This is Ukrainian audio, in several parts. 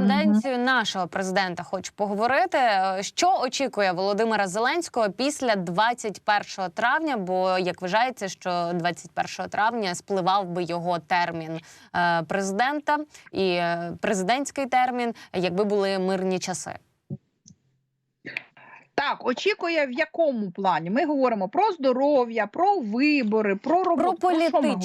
каденцію нашого президента хочу поговорити. Е, Що очікує Володимира Зеленського після 21 травня? Бо як вважається, що 21 травня спливав би його термін е, президента і е, президентський термін, якби були мирні часи. Так, очікує в якому плані? Ми говоримо про здоров'я, про вибори, про Про роботу. Про що ми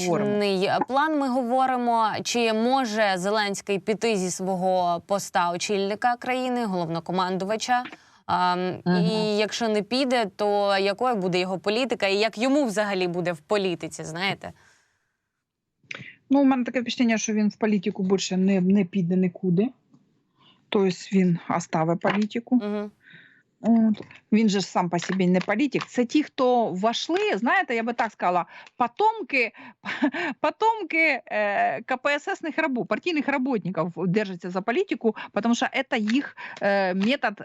план ми говоримо. Чи може Зеленський піти зі свого поста очільника країни, головнокомандувача? А, Мгм. І якщо не піде, то якою буде його політика, і як йому взагалі буде в політиці? Знаєте? Ну, у мене таке впечатлення, що він в політику більше не, не піде нікуди. Тобто він оставить політику. Угу. Він же ж сам по собі не політик. Це ті, хто вошли, знаєте, я би так сказала, потомки, потомки е, КПССних рабов, партійних работників держаться за політику, тому що це їх е, метод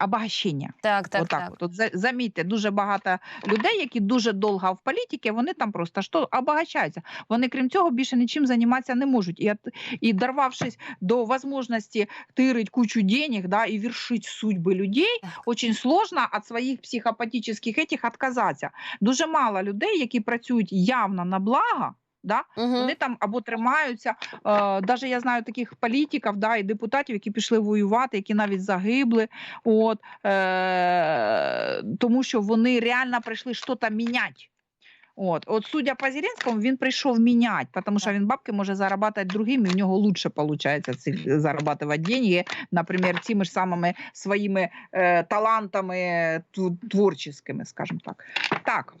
обогащення. Так, так, Отак так. от. От замітьте, дуже багато людей, які дуже довго в політиці, вони там просто що обогащаються. Вони, крім цього, більше нічим займатися не можуть. І, і дорвавшись до можливості тирить кучу денег, да, і вершить судьби людей. Очень сложно від своїх психопатичних етих відказатися. Дуже мало людей, які працюють явно на благо, да, Угу. вони там або тримаються. Е, я знаю таких політиків, да, і депутатів, які пішли воювати, які навіть загибли. От, е, тому що вони реально прийшли щось міняти. От, от судя по Зеленському, він прийшов міняти, тому що він бабки може заробляти другим, і в нього лучше виходить заробляти деньги, наприклад, цими ж самими своїми е, талантами ту- творческими, скажімо так. Так.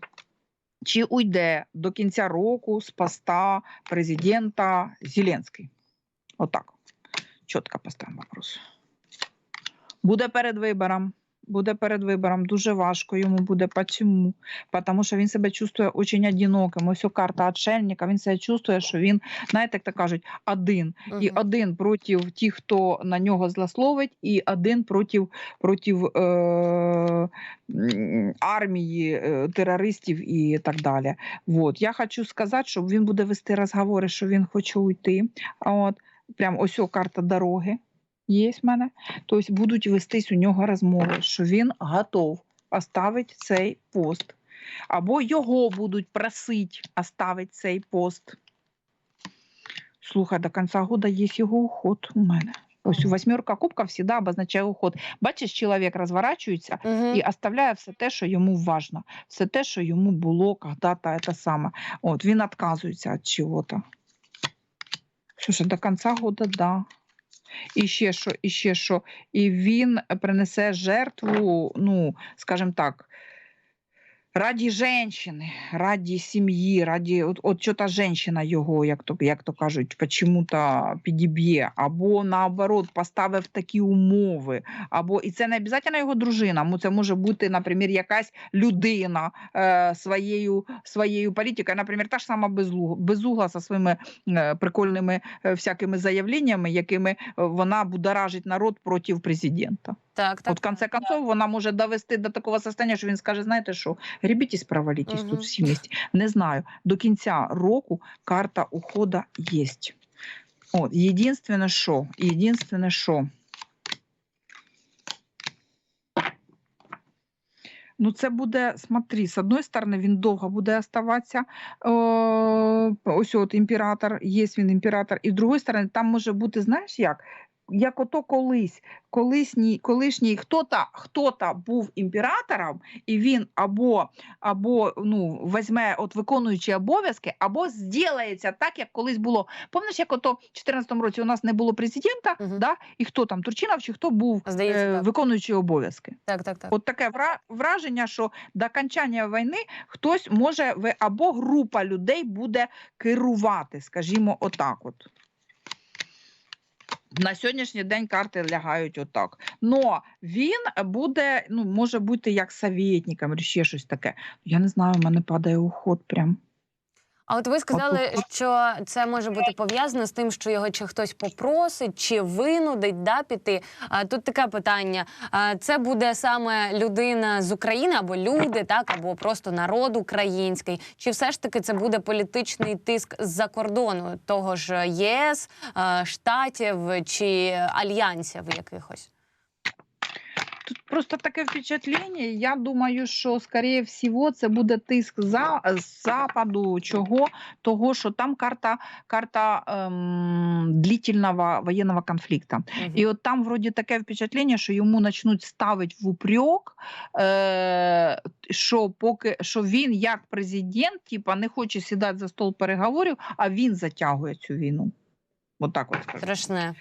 Чи уйде до кінця року з поста президента Зеленський? Отак. Чітко поставимо вопрос. Буде перед вибором. Буде перед вибором дуже важко йому буде. Почому? Тому що він себе чувствує дуже одиноким. Ось карта отшельника. Він себе чувствує, що він, знаєте, як то кажуть, один. І один проти тих, хто на нього злословить, і один проти, проти е, армії е, терористів і так далі. Вот. Я хочу сказати, що він буде вести розговори, що він хоче уйти. От, прям ось о карта дороги є в мене. Тобто будуть вестись у нього розмови, що він готов оставити цей пост. Або його будуть просити оставити цей пост. Слухай, до кінця года є його уход у мене. Ось Ага. восьмерка кубків завжди обозначає уход. Бачиш, чоловік розворачується Угу. і оставляє все те, що йому важно, все те, що йому було когда-то це саме. От він відказується від чого-то. Слушай, до кінця года, да. І ще що, і ще що. І він принесе жертву, ну, скажімо так, раді жінки, раді сім'ї, раді от, от що та жінка його, як то, як то кажуть, почему-то підіб'є, або наоборот поставив такі умови, або і це не обов'язково його дружина, це може бути, наприклад, якась людина е, своєю, своєю політикою, наприклад, та ж сама безугла, безугла зі своїми е, прикольними е, всякими заявленнями, якими е, вона будоражить народ проти президента. Так, так. От в конце концов вона може довести до такого состояння, що він скаже: знаєте що, гребітесь, провалітесь Мгм. тут всі місті. Не знаю. До кінця року карта ухода є. От, єдинственне, що, єдинственне, що. Ну, це буде, смотри, з одної сторони, він довго буде оставатися. Е, ось от імператор, є він імператор, і з другої сторони, там може бути, знаєш як? Як ото колись, колишній, колишній хто-то, хто-то був імператором, і він або, або ну, візьме от виконуючі обов'язки, або зділається так, як колись було. Пам'ятаєш, як ото в 2014 році у нас не було президента, Мгм. да? і хто там, Турчинов, чи хто був Здається, е, так. виконуючі обов'язки? Так, так, так. От таке вра- враження, що до окончання війни хтось може або група людей буде керувати, скажімо, отак. От. На сьогоднішній день карти лягають отак. Но він буде, ну, може бути як совєтником, чи ще щось таке. Я не знаю, у мене падає уход прям. А от ви сказали, що це може бути пов'язано з тим, що його чи хтось попросить, чи винудить да, піти. А тут таке питання: а це буде саме людина з України або люди, так, або просто народ український, чи все ж таки це буде політичний тиск з-за кордону того ж ЄС, е, штатів чи альянсів якихось? Тут просто таке впечатлення. Я думаю, що скоріше всього це буде тиск за з западу. Чого? Того, що там карта, карта ем, длительного воєнного конфлікту. Мгм. І от там вроді таке впечатлення, що йому почнуть ставити в упрек, е, що поки що він як президент, типа не хоче сідати за стол переговорів, а він затягує цю війну. От от скажу. Страшне.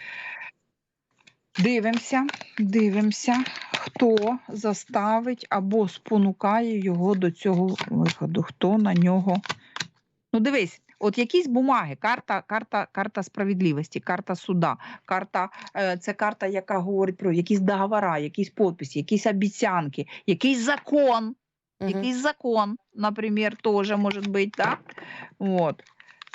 Дивимося, дивимося, хто заставить або спонукає його до цього виходу, хто на нього. Ну, дивись, от якісь бумаги, карта, карта, карта справедливості, карта суда, карта, е, це карта, яка говорить про якісь договори, якісь підписи, якісь обіцянки, якийсь закон. Мгм. Якийсь закон, наприклад, теж може бути, так? От.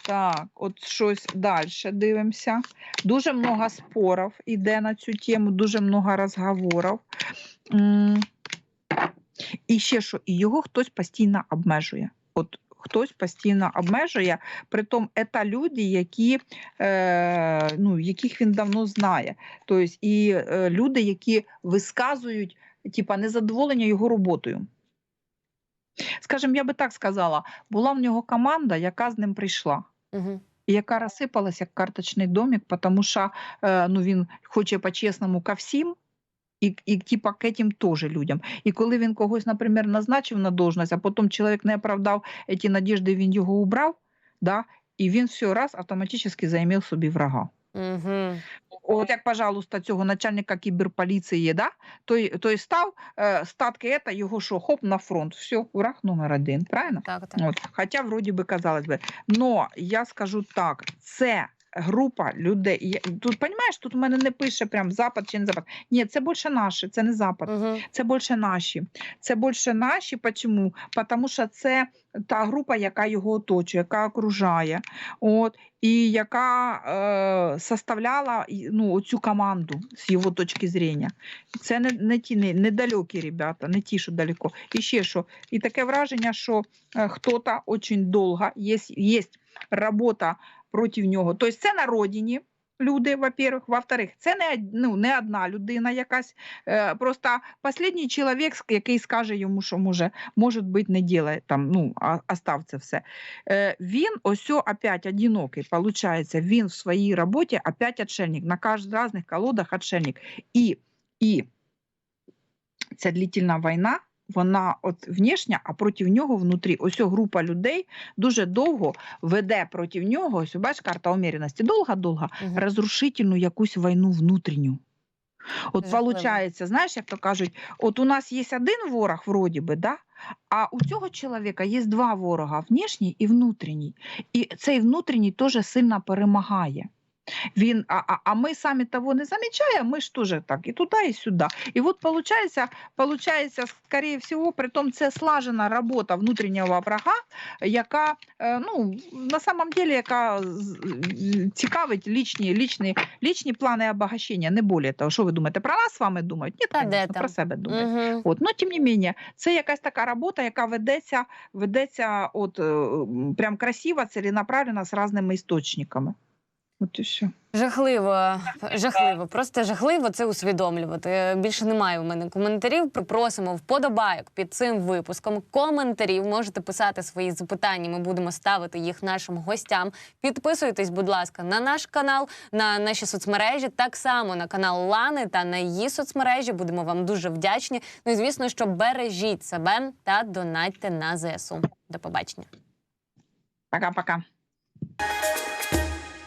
Так, от щось далі дивимося. Дуже много спорів іде на цю тему, дуже много розговорів. І ще що, і його хтось постійно обмежує. От хтось постійно обмежує, притом це люди, які, е, ну, яких він давно знає. Тобто, і е, люди, які висказують типа, незадоволення його роботою. Скажімо, я би так сказала, була в нього команда, яка з ним прийшла. Яка розсипалась як карточний домик, тому що е, ну, він хоче по-чесному ко всім. І, і типа к этим теж людям. І коли він когось, наприклад, назначив на должность, а потім чоловік не оправдав ці надіжди, він його убрав, да, і він все раз автоматично займів собі врага. Мгм. От як, пожалуйста, цього начальника кіберполіції, да? той, той став, е, статки ета, його що, хоп, на фронт. Все, враг номер один, правильно? Так, так. От. Хоча, вроді би, казалось би. Но я скажу так: це група людей. Тут, розумієш, тут в мене не пише прям Запад чи не Запад. Ні, це більше наші, це не Запад. Мгм. Це більше наші. Це більше наші. Чому? Тому що це та група, яка його оточує, яка окружає, от, і яка е, составляла ну, оцю команду з його точки зрення. Це не, не ті не, недалекі ребята, не ті, що далеко. І ще що. І таке враження, що е, хто-то дуже довго, є, є робота проти нього. Тобто це на родині. Люди, во-первых, во-вторых, це не, ну, не одна людина якась. Е, просто останній чоловік, який скаже йому, що може, може бути, не ділає там, ну, остав це все. Е, він ось опять одинокий, получається, він в своїй роботі опять отшельник, на кожних різних колодах отшельник. І, і ця длительна війна, вона от внешня, а проти нього внутрі. Ось група людей дуже довго веде проти нього, ось бачиш, карта уміряності, довго-довго, Мгм. розрушительну якусь війну внутрішню. От виходить, знаєш, як то кажуть, от у нас є один ворог, вроді би, да? а у цього чоловіка є два ворога внешній і внутрішній. І цей внутрішній теж сильно перемагає. Він, а, а, а ми самі того не замічаємо, ми ж теж так, і туди, і сюди. І от получається, скоріше всього, при тому це слажена робота внутрішнього врага, яка, е, ну, на самом деле, яка цікавить лічні, лічні, лічні плани обогащення, не більше того. Що ви думаєте, про нас з вами думають? Ні, де конечно, там? про себе думають. Мгм. От, ну, тим не менее, це якась така робота, яка ведеться, ведеться от, прям красиво, ціленаправленно з різними істочниками. От і все. Жахливо, жахливо, просто жахливо це усвідомлювати. Більше немає у мене коментарів. Просимо вподобайок під цим випуском. Коментарів можете писати свої запитання. Ми будемо ставити їх нашим гостям. Підписуйтесь, будь ласка, на наш канал, на наші соцмережі, так само на канал Лани та на її соцмережі. Будемо вам дуже вдячні. Ну і звісно, що бережіть себе та донатьте на ЗСУ. До побачення. Пока-пока.